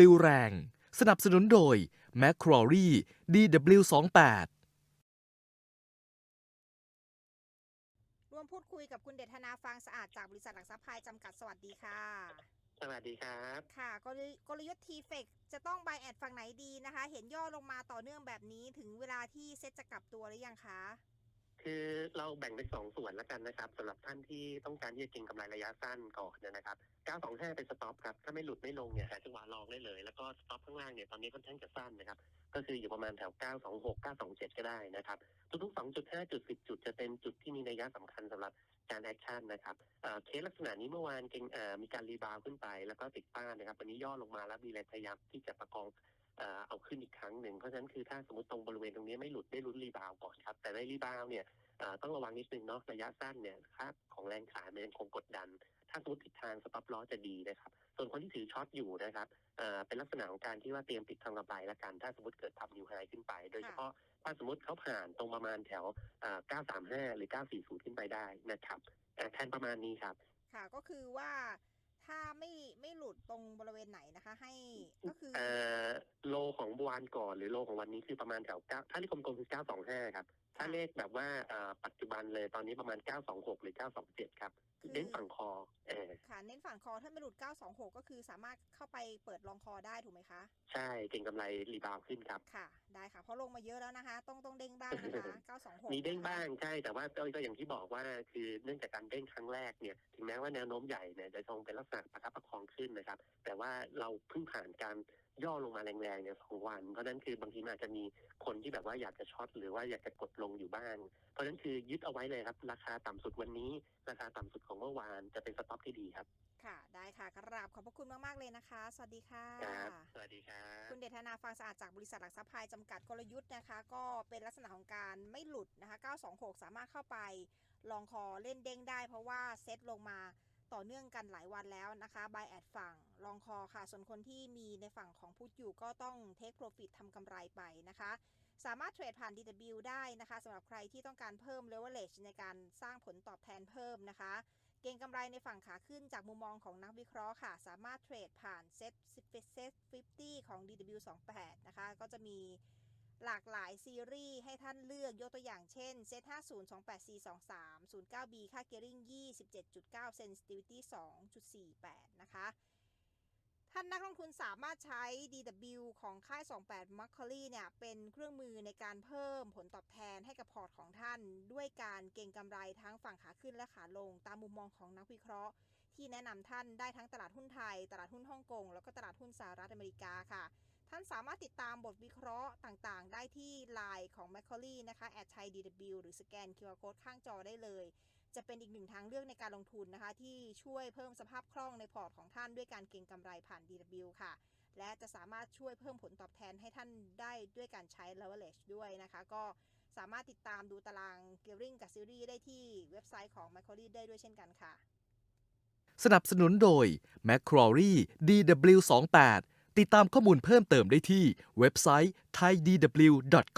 ปลิวแรง สนับสนุนโดย m c q u a r e DW28 ร่วมพูดคุยกับคุณเดชธนาฟางสะอาดจากบริษัทหลักทรัพย์พายจำกัดสวัสดีค่ะ สวัสดีครับ ค่ะกลยุกลยุทธ์ทีเฟกจะต้องบายแอดฝั่งไหนดีนะคะ เห็นย่อลงมาต่อเนื่องแบบนี้ถึงเวลาที่เซ็ตจะกลับตัวหรือยังคะ คือเราแบ่งเป็นสองส่วนแล้วกันนะครับสำหรับท่านที่ต้องการที่จะเก็งกำไรระยะสั้นก่อนเนยนะครับ 925 เป็นสต็อปครับ ถ้าไม่หลุดไม่ลงเนี่ยหาจังหวะลองได้เลย แล้วก็สต็อปข้างล่างเนี่ยตอนนี้ค่อนข้างจะสั้นนะครับ ก็คืออยู่ประมาณแถว 926 927 ก็ได้นะครับ ทุกๆ 2.5 จุด 10 จุดจะเป็นจุดที่มีนัยะสำคัญสำหรับการแอคชั่นนะครับเคสลักษณะนี้เมื่อวานเก่งมีการรีบาวขึ้นไป แล้วก็ติดป้านนะครับวันนี้ย่อลงมาแล้วมีแรงพยายามที่จะประคอง เอ่อเอาขึ้นอีกครั้งหนึ่งเพราะฉะนั้นคือถ้าสมมติตรงบริเวณตรงนี้ไม่หลุดได้ลุ้นรีบาวด์ก่อนครับ แต่ในรีบาวด์เนี่ยเอ่อต้องระวังนิดนึงเนาะระยะสั้นเนี่ยค่าของแรงขายมันยังคงกดดัน ถ้าสมมติทิศทางสต็อปลอสจะดีนะครับ ส่วนคนที่ถือช็อตอยู่นะครับเอ่อเป็นลักษณะของการที่ว่าเตรียมปิดทางระบายละกัน ถ้าสมมติเกิดทำนิวไฮขึ้นไป โดยเฉพาะถ้าสมมติเขาผ่านตรงประมาณแถวเอ่อ935 หรือ 940 ขึ้นไปได้นะครับเอ่อแทนประมาณนี้ครับ ค่ะก็คือว่าถ้าไม่ไม่หลุดตรงบริเวณไหนนะคะ ให้ก็คือเอ่อโลของ วานก่อนหรือโลของวันนี้คือประมาณแถว9ถ้าที่กลมๆคือ925ครับ ถ้าเลขแบบว่าเอ่อปัจจุบันเลยตอนนี้ประมาณ926หรือ927ครับเน้นฝั่งคอเออค่ะเน้นฝั่งคอถ้าไม่หลุด 926 ก็คือสามารถเข้าไปเปิดลองคอได้ถูกไหมคะ ใช่เก่งกำไรรีบาวด์ขึ้นครับ ค่ะ ได้ค่ะ เพราะลงมาเยอะแล้วนะคะ ต้องต้องเด้งบ้างนะคะ 926 มีเด้งนะคะบ้างใช่ แต่ว่าก็ก็อย่างที่บอกว่าคือเนื่องจากการเด้งครั้งแรกเนี่ย ถึงแม้ว่าแนวโน้มใหญ่เนี่ยจะคงเป็นลักษณะประคับประคองขึ้นนะครับ แต่ว่าเราเพิ่งผ่านการ ย่อลงมาแรงๆเนี่ยสองวัน เพราะฉะนั้นคือบางทีมันอาจจะมีคนที่แบบว่าอยากจะช็อตหรือว่าอยากจะกดลงอยู่บ้าง เพราะฉะนั้นคือยึดเอาไว้เลยครับ ราคาต่ำสุดวันนี้ ราคาต่ำสุดของเมื่อวานจะเป็นสต็อปที่ดีครับ ค่ะ ได้ค่ะกราบขอบพระคุณมาก ๆ เลยนะคะ สวัสดีค่ะครับสวัสดีครับ คุณเดชธนาฟางสะอาดจากบริษัทหลักทรัพย์พายจำกัดกลยุทธ์นะคะ ก็เป็นลักษณะของการไม่หลุดนะคะ 926 สามารถเข้าไป ลองคอเล่นเด้งได้ เพราะว่าเซตลงมา ต่อเนื่องกันหลายวันแล้วนะคะบายแอดฝั่งลองคอค่ะ ส่วนคนที่มีในฝั่งของพุทอยู่ก็ต้องเทคโปรฟิตทำกำไรไปนะคะ สามารถเทรดผ่าน DW ได้นะคะสำหรับใครที่ต้องการเพิ่ม leverage ในการสร้างผลตอบแทนเพิ่มนะคะ เก็งกำไรในฝั่งขาขึ้นจากมุมมองของนักวิเคราะห์ค่ะ สามารถเทรดผ่านเซ็ตเซ็ต50ของ DW28 นะคะ ก็จะมี หลากหลายซีรีส์ให้ท่านเลือกยกตัวอย่างเช่นเซต50 28423 09B ค่าเก a ริ่ง27.9 sensitivity 2.48 นะคะ ท่านนักลงทุนสามารถใช้ DW ของค่าย 28 m a c q u a r i e เนี่ย เป็นเครื่องมือในการเพิ่มผลตอบแทนให้กับพอร์ตของท่าน ด้วยการเก็งกำไรทั้งฝั่งขาขึ้นและขาลง ตามมุมมองของนักวิเคราะห์ ที่แนะนำท่านได้ทั้งตลาดหุ้นไทย ตลาดหุ้นฮ่องกงแล้วก็ตลาดหุ้นสหรัฐอเมริกาค่ะานสามารถติดตามบทวิเคราะห์ต่างๆ ได้ที่ Line ของ m a c q u a r i e นะคะ at thai DW หรือสแกน QR Code ข้างจอได้เลย จะเป็นอีกหนึ่งทางเลือกในการลงทุนนะคะ ที่ช่วยเพิ่มสภาพคล่องในพอร์ตของท่านด้วยการเก็งกำไรผ่าน DW ค่ะ และจะสามารถช่วยเพิ่มผลตอบแทนให้ท่านได้ด้วยการใช้ leverage ด้วยนะคะ ก็สามารถติดตามดูตาราง gearing กับ series ได้ที่เว็บไซต์ของ m a c q u a r i e ได้ด้วยเช่นกันค่ะ สนับสนุนโดย m c q u a r e DW28 ติดตามข้อมูลเพิ่มเติมได้ที่เว็บไซต์ thaidw.com